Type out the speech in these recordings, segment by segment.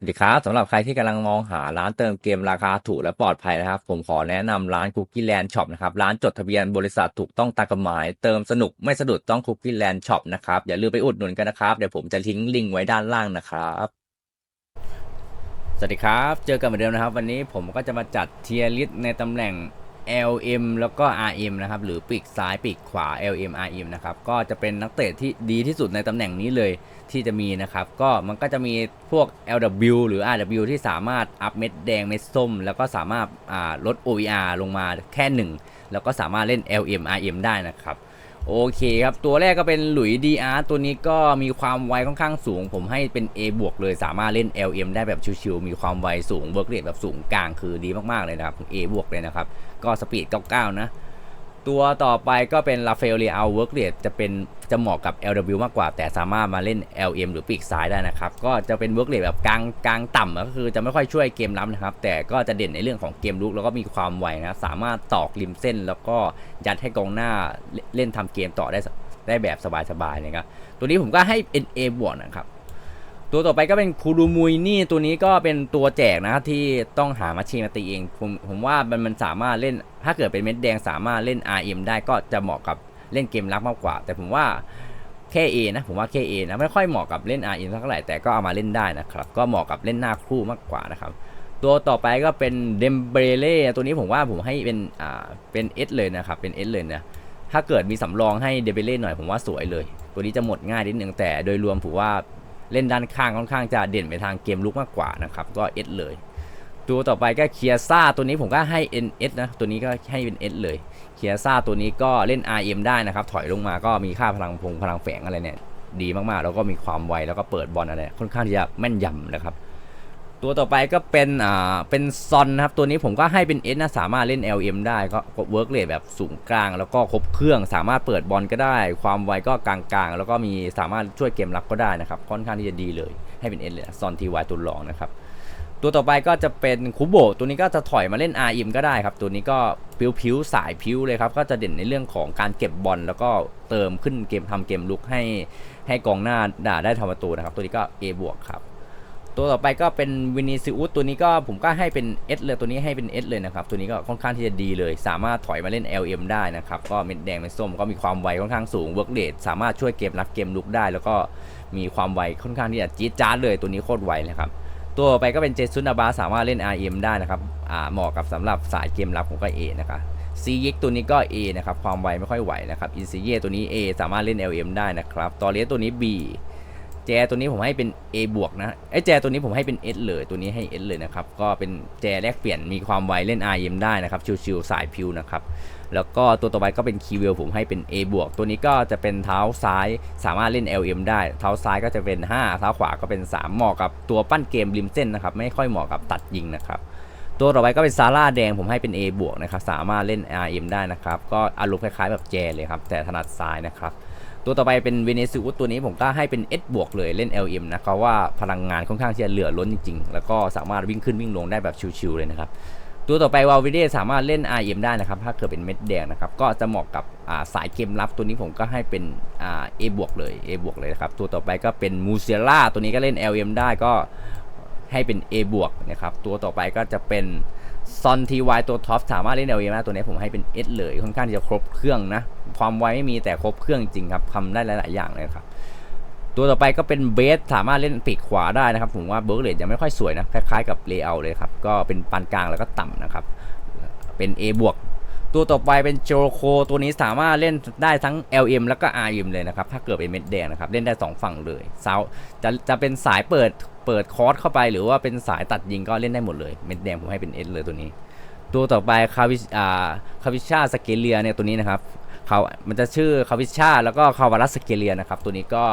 สวัสดีครับสำหรับใครที่กำลังมองหาร้านเติมเกมราคาถูกและปลอดภัยนะครับ ผมขอแนะนำร้านคุกกี้แลนด์ช็อปนะครับ ร้านจดทะเบียนบริษัทถูกต้องตามกฎหมาย เติมสนุกไม่สะดุดต้องคุกกี้แลนด์ช็อปนะครับ อย่าลืมไปอุดหนุนกันนะครับ เดี๋ยวผมจะทิ้งลิงก์ไว้ด้านล่างนะครับ สวัสดีครับ เจอกันเหมือนเดิมนะครับ วันนี้ผมก็จะมาจัดเทียร์ลิสในตำแหน่ง LM แล้วก็ RM นะครับ หรือปีกซ้ายปีกขวา LM RM นะครับ ก็จะเป็นนักเตะที่ดีที่สุดในตำแหน่งนี้เลยที่จะมีนะครับ ก็มันก็จะมีพวก LW หรือ RW ที่สามารถอัพเม็ดแดงเม็ดส้ม แล้วก็สามารถอ่าลด OER ลงมาแค่ 1 แล้วก็สามารถเล่น LM RM ได้นะครับ โอเคครับ ตัวแรกก็เป็นหลุยดีอาร์ตัวนี้ก็มีความไวค่อนข้างสูง ผมให้เป็น A บวกเลยสามารถเล่น LM ได้แบบชิวๆมีความไวสูงเวิร์กเรทแบบสูงกลางคือดีมากๆเลยนะครับ A บวกเลยนะครับ ก็สปีด 99 นะ ตัวต่อไปก็เป็นลาเฟลเรียลเวิร์กเรทจะเป็นจะเหมาะกับ LW มากกว่า แต่สามารถมาเล่น LM หรือปีกซ้ายได้นะครับ ก็จะเป็นเวิร์กเรทแบบกลางกลางต่ำก็คือจะไม่ค่อยช่วยเกมรับนะครับ แต่ก็จะเด่นในเรื่องของเกมลุกแล้วก็มีความไวนะ สามารถตอกริมเส้น แล้วก็ยัดให้กองหน้าเล่นทำเกมต่อได้ได้แบบสบายๆนะครับตัวนี้ผมก็ให้เป็น A บวกนะครับ ตัวต่อไปก็เป็นคูรูมุยนี่ตัวนี้ก็เป็นตัวแจกนะที่ต้องหามาชีมาตีเองผมผมว่ามันมันสามารถเล่นถ้าเกิดเป็นเม็ดแดงสามารถเล่น RM ได้ก็จะเหมาะกับเล่นเกมรับมากกว่า แต่ผมว่าแค่ A นะผมว่าแค่ A นะไม่ค่อยเหมาะกับเล่น RM เท่าไหร่แต่ก็เอามาเล่นได้นะครับก็เหมาะกับเล่นหน้าคู่มากกว่านะครับตัวต่อไปก็เป็นเดมเบเล่ตัวนี้ผมว่าผมให้เป็นอ่าเป็น S เลยนะครับเป็น S เลยนะถ้าเกิดมีสำรองให้เดมเบเล่หน่อยผมว่าสวยเลย ตัวนี้จะหมดง่ายนิดนึงแต่โดยรวมผมว่า เล่นด้านข้างค่อนข้างจะเด่นไปทางเกมลุกมากกว่านะครับ ก็เอสเลยตัวต่อไปก็เคียซ่าตัวนี้ผมก็ให้ NS นะ ตัวนี้ก็ให้เป็น S เลยเคียซ่าตัวนี้ก็เล่น RM ได้นะครับ ถอยลงมาก็มีค่าพลังพงพลังแฝงอะไรเนี่ย ดีมากๆ แล้วก็มีความไวแล้วก็เปิดบอลอะไร ค่อนข้างที่จะแม่นยำนะครับ ตัวต่อไปก็เป็นอ่าเป็นซอนนะครับ ตัวนี้ผมก็ให้เป็น S นะสามารถเล่น LM ได้ก็เวิร์กเรทแบบสูงกลาง แล้วก็ครบเครื่องสามารถเปิดบอลก็ได้ ความไวก็กลางๆ แล้วก็มีสามารถช่วยเกมรับก็ได้นะครับ ค่อนข้างที่จะดีเลยให้เป็น S เลยซอนทีวายตัวรองนะครับตัวต่อไปก็จะเป็นคูโบตัวนี้ก็จะถอยมาเล่น RM ก็ได้ครับ ตัวนี้ก็พิ้วๆสายพิ้วเลยครับ ก็จะเด่นในเรื่องของการเก็บบอล แล้วก็เติมขึ้นเกมทำเกมลุกให้ให้กองหน้าด่าได้ทำประตูนะครับ ตัวนี้ก็ A บวกครับ ตัวต่อไปก็เป็นวินิซิอุสตัวนี้ก็ผมก็ให้เป็น S เลยตัวนี้ให้เป็น S เลยนะครับ ตัวนี้ก็ค่อนข้างที่จะดีเลย สามารถถอยมาเล่น LM ได้นะครับ ก็เม็ดแดงเม็ดส้มก็มีความไวค่อนข้างสูงเวิร์กเดทสามารถช่วยเกมรับเกมลุกได้ แล้วก็มีความไวค่อนข้างที่จะจี๊ดจ๊าดเลยตัวนี้โคตรไวเลยครับตัวไปก็เป็นเจสุนาบาสามารถเล่น RM ได้นะครับอ่าเหมาะกับสำหรับสายเกมรับของก็ A นะครับซียิกตัวนี้ก็ A นะครับความไวไม่ค่อยไหวนะครับอินซีเยตัวนี้ A สามารถเล่น LM ได้นะครับตอเลสตัวนี้ B แจตัวนี้ผมให้เป็น A บวกนะไอ้แจตัวนี้ผมให้เป็น S เลยตัวนี้ให้ S เลยนะครับก็เป็นแจแลกเปลี่ยนมีความไวเล่น RM ได้นะครับชิวๆสายพิวนะครับแล้วก็ตัวต่อไปก็เป็นคีเวลผมให้เป็น A บวกตัวนี้ก็จะเป็นเท้าซ้ายสามารถเล่น LM ได้ เท้าซ้ายก็จะเป็น 5 เท้าขวาก็เป็น 3 เหมาะกับตัวปั้นเกมริมเส้นนะครับไม่ค่อยเหมาะกับตัดยิงนะครับตัวต่อไปก็เป็นซาร่าแดงผมให้เป็น A บวกนะครับสามารถเล่น RM ได้นะครับก็อารมณ์คล้ายๆแบบแจเลยครับแต่ถนัดซ้ายนะครับ ตัวต่อไปเป็นเวเนซุเอลตัวนี้ผมก็ให้เป็น S บวกเลยเล่น LM นะครับว่าพลังงานค่อนข้างที่จะเหลือล้นจริงๆ แล้วก็สามารถวิ่งขึ้นวิ่งลงได้แบบชิวๆเลยนะครับตัวต่อไปวาลวิเดสามารถเล่น RM ได้นะครับ ถ้าเกิดเป็นเม็ดแดงนะครับ ก็จะเหมาะกับาสายเกมรับตัวนี้ผมก็ให้เป็นเอบวกเลย A บวกเลยนะครับ ตัวต่อไปก็เป็นมูเซล่าตัวนี้ก็เล่น LM ได้ก็ให้เป็น A บวกนะครับ ตัวต่อไปก็จะเป็น ซอนทีวตัวท็อปสามารถเล่น LM ได้ตัวนี้ผมให้เป็น S เลยค่อนข้างที่จะครบเครื่องนะ ความไวไม่มีแต่ครบเครื่องจริงครับทำได้หลาย ๆ อย่างเลยครับตัวต่อไปก็เป็นเบสสามารถเล่นปีกขวาได้นะครับ ผมว่าเบิร์กเลดยังไม่ค่อยสวยนะ คล้าย ๆ กับเลเยอร์เลยครับ ก็เป็นปานกลางแล้วก็ต่ำนะครับ เป็น A บวกตัวต่อไปเป็นโจโคตัวนี้สามารถเล่นได้ทั้ง LM แล้วก็ RM เลยนะครับ ถ้าเกิดเป็นเม็ดแดงนะครับ เล่นได้ 2 ฝั่งเลยเซาจะจะเป็นสายเปิด เปิดคอร์สเข้าไปหรือว่าเป็นสายตัดยิงก็เล่นได้หมดเลย เม็ดแดงผมให้เป็น S เลยตัวนี้ ตัวต่อไปคาวิอ่าคาวิชาสเกเลียเนี่ยตัวนี้นะครับเขามันจะชื่อคาวิชาแล้วก็คาวารัสสเกเลียนะครับตัวนี้ก็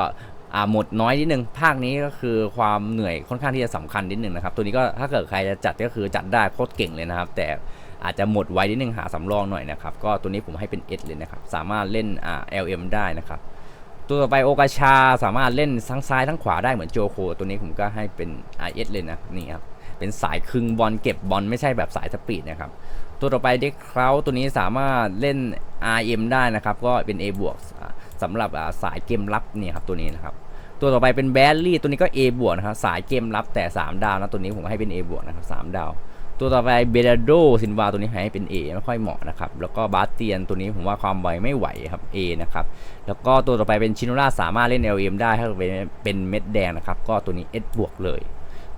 หมดน้อยนิดนึง ภาคนี้ก็คือความเหนื่อยค่อนข้างที่จะสำคัญนิดนึงนะครับ ตัวนี้ก็ถ้าเกิดใครจะจัดก็คือจัดได้โคตรเก่งเลยนะครับ แต่อาจจะหมดไวนิดนึงหาสำรองหน่อยนะครับ ก็ตัวนี้ผมให้เป็น S เลยนะครับ สามารถเล่นอ่า LM ได้นะครับ ตัวต่อไปโอกาชาสามารถเล่นทั้งซ้ายทั้งขวาได้เหมือนโจโค ตัวนี้ผมก็ให้เป็น RS เลยนะนี่ครับเป็นสายคึงบอลเก็บบอลไม่ใช่แบบสายสปีดนะครับตัวต่อไปเด็กเคราตัวนี้สามารถเล่น RM ได้นะครับก็เป็น A บวกสำหรับสายเกมรับเนี่ยครับตัวนี้นะครับตัวต่อไปเป็นแบลลี่ตัวนี้ก็ A บวกนะครับสายเกมรับแต่ 3 ดาวนะตัวนี้ผมให้เป็น A บวกนะครับ3ดาว ตัวต่อไปเบ a โดซินวาตัวนี้ให้เป็น A ไม่ค่อยเหมาะนะครับ แล้วก็บาสเตียนตัวนี้ผมว่าความไวไม่ไหวครับ A นะครับ แล้วก็ตัวต่อไปเป็นชิโนราสามารถเล่น LM ได้ถ้าเป็นเป็นเม็ดแดงนะครับ ก็ตัวนี้ S บวกเลย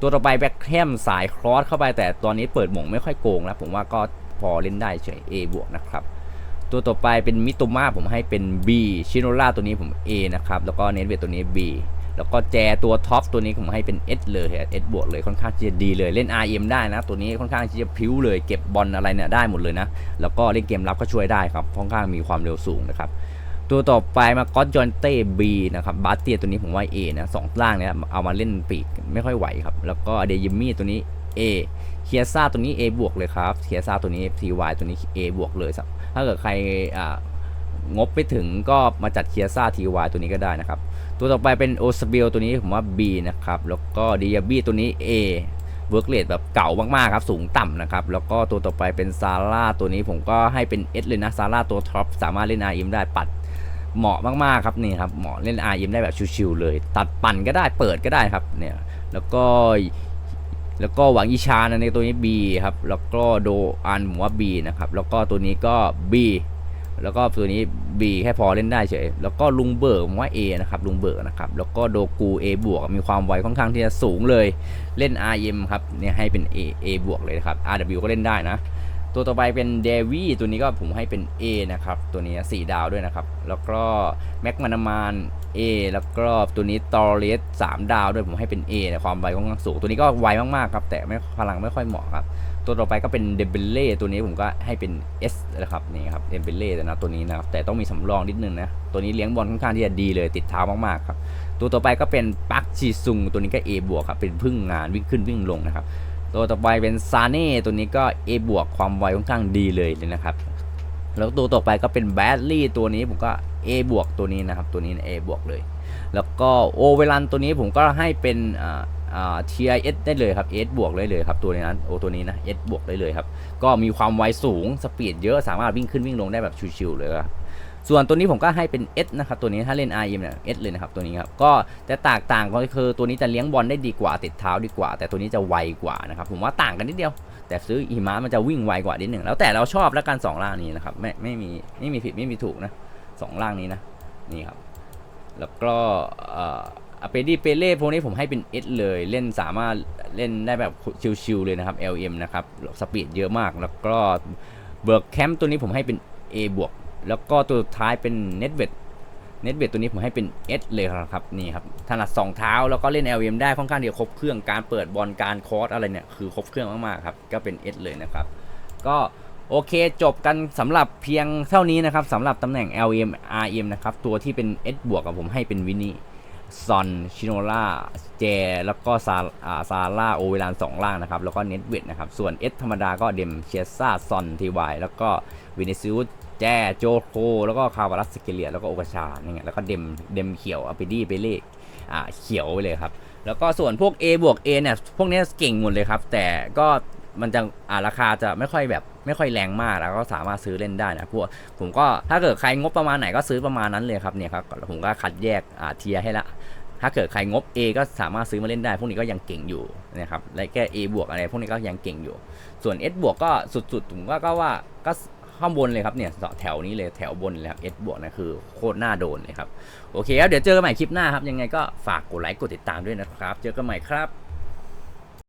ตัวต่อไปแบ็คแฮมสายครอสเข้าไปแต่ตอนนี้เปิดหม่งไม่ค่อยโกงแล้วผมว่าก็พอเล่นได้เฉย A บวกนะครับ ตัวต่อไปเป็นมิโตมาผมให้เป็น B ชิโนราตัวนี้ผม A นะครับ แล้วก็เนทเวทตัวนี้ B แล้วก็แจตัวท็อปตัวนี้ผมให้เป็น S เลย S บวกเลยค่อนข้างจะดีเลยเล่น RM ได้นะ ตัวนี้ค่อนข้างจะพิ้วเลยเก็บบอลอะไรเนี่ยได้หมดเลยนะ แล้วก็เล่นเกมรับก็ช่วยได้ครับค่อนข้างมีความเร็วสูงนะครับตัวต่อไปมาก็จอนเต้บีนะครับบาสเตียตัวนี้ผมว่า A นะสองล่างเนี่ยเอามาเล่นปีกไม่ค่อยไหวครับ แล้วก็เดยิมมี่ตัวนี้ A เคียซ่าตัวนี้ A บวกเลยครับเคียซ่าตัวนี้ TY ตัวนี้ A บวกเลยครับถ้าเกิดใครอ่า งบไปถึงก็มาจัดเคียซ่า TY ตัวนี้ก็ได้นะครับ ตัวต่อไปเป็นโอซาเบลตัวนี้ผมว่า B นะครับ แล้วก็ดิยาบี้ตัวนี้ A เวิร์กเรทแบบเก่ามากๆครับ สูงต่ำนะครับ แล้วก็ตัวต่อไปเป็นซาร่าตัวนี้ผมก็ให้เป็น S เลยนะซาร่าตัวท็อปสามารถเล่น RM ได้ปัดเหมาะมากๆครับนี่ครับเหมาะเล่น RM ได้แบบชิวๆเลย ตัดปั่นก็ได้เปิดก็ได้ครับเนี่ยแล้วก็แล้วก็หวังอีชานะในตัวนี้ B ครับ แล้วก็โดอันผมว่า B นะครับ แล้วก็ตัวนี้ก็ B แล้วก็ตัวนี้ B แค่พอเล่นได้เฉย แล้วก็ลุงเบิร์กผมว่า A นะครับ ลุงเบิร์กนะครับ แล้วก็โดกู A บวก มีความไวค่อนข้างที่จะสูงเลย เล่น RM ครับ เนี่ยให้เป็น A A บวกเลยนะครับ RW ก็เล่นได้นะ ตัวต่อไปเป็นเดวี่ตัวนี้ก็ผมให้เป็น A นะครับ ตัวนี้ 4 ดาวด้วยนะครับ แล้วก็แม็กมานามาน A แล้วก็ตัวนี้ตอร์เรส3ดาวด้วยผมให้เป็น A นะความไวค่อนข้างสูง ตัวนี้ก็ไวมากๆครับ แต่ไม่พลังไม่ค่อยเหมาะครับ ตัวต่อไปก็เป็นเดเบเล่ตัวนี้ผมก็ให้เป็น S นะครับนี่ครับเดเบเล่นะตัวนี้นะครับแต่ต้องมีสำรองนิดนึงนะ ตัวนี้เลี้ยงบอลค่อนข้างที่จะดีเลยติดเท้ามากๆครับตัวต่อไปก็เป็นปักชีซุงตัวนี้ก็ A บวกครับเป็นพึ่งงานวิ่งขึ้นวิ่งลงนะครับตัวต่อไปเป็นซาเน่ตัวนี้ก็ A บวกความไวค่อนข้างดีเลยเลยนะครับ แล้วตัวต่อไปก็เป็นแบดลี่ตัวนี้ผมก็ A บวกตัวนี้นะครับ ตัวนี้ A บวกเลย แล้วก็โอเวลันตัวนี้ผมก็ให้เป็นทีไอเอสได้เลยครับเอสบวกเลยเลยครับตัวนี้นะโอตัวนี้นะเอสบวกได้เลยครับ ก็มีความไวสูงสปีดเยอะสามารถวิ่งขึ้นวิ่งลงได้แบบชิวๆเลยครับ ส่วนตัวนี้ผมก็ให้เป็น S นะครับตัวนี้ถ้าเล่น RM เนี่ย S เลยนะครับตัวนี้ครับก็แต่แตกต่างก็คือตัวนี้จะเลี้ยงบอลได้ดีกว่าติดเท้าดีกว่า แต่ตัวนี้จะไวกว่านะครับผมว่าต่างกันนิดเดียว แต่ซื้ออีมามันจะวิ่งไวกว่านิดหนึ่งแล้วแต่เราชอบแล้วกันสองล่างนี้นะครับไม่ไม่มีไม่มีผิดไม่มีถูกนะสองล่างนี้นะนี่ครับแล้วก็เอ่อเปดีเปเล่พวกนี้ผมให้เป็น S เลยเล่นสามารถเล่นได้แบบชิวๆเลยนะครับ LM นะครับสปีดเยอะมากแล้วก็เบิร์กแคมป์ตัวนี้ผมให้เป็น A บวก แล้วก็ตัวสุดท้ายเป็นเน็ตเวทเน็ตเวทตัวนี้ผมให้เป็น S เลยครับนี่ครับถนัดสองเท้าแล้วก็เล่น LM ได้ค่อนข้างเดียวครบเครื่องการเปิดบอลการคอร์สอะไรเนี่ยคือครบเครื่องมากๆครับก็เป็น S เลยนะครับ ก็โอเคจบกันสำหรับเพียงเท่านี้นะครับสำหรับตำแหน่ง LM RM นะครับตัวที่เป็น S บวกกับผมให้เป็นวินนี่ซอนชิโนล่าเจ แล้วก็ซาอาซาร่าโอเวลานสองล่างนะครับแล้วก็เน็ตเวทนะครับส่วน S ธรรมดาก็เดมเชียซ่าซอนทีวายแล้วก็วินิซิอุส แจโจโค แล้วก็คาวารัสสเกเลียแล้วก็โอกาชาเนี่ยแล้วก็เดมเดมเขียวอ p ปดี้ไปเลขอ่าเขียวไปเลยครับ แล้วก็ส่วนพวก A บวก A เนี่ยพวกนี้เก่งหมดเลยครับ แต่ก็มันจะอ่าราคาจะไม่ค่อยแบบไม่ค่อยแรงมากแล้วก็สามารถซื้อเล่นได้นะพวกผมก็ถ้าเกิดใครงบประมาณไหนก็ซื้อประมาณนั้นเลยครับเนี่ยครับผมก็คัดแยกอ่าเทียให้ละถ้าเกิดใครงบ A ก็สามารถซื้อมาเล่นได้ พวกนี้ก็ยังเก่งอยู่นะครับและแค่ A บวกอะไรพวกนี้ก็ยังเก่งอยู่ ส่วน S บวกก็สุดๆผมก็ว่าก็ ข้างบนเลยครับเนี่ยแถวนี้เลยแถวบนเลยครับ S บวกนะคือโคตรน่าโดนเลยครับ โอเคครับเดี๋ยวเจอกันใหม่คลิปหน้าครับ ยังไงก็ฝากกดไลค์กดติดตามด้วยนะครับ เจอกันใหม่ครับ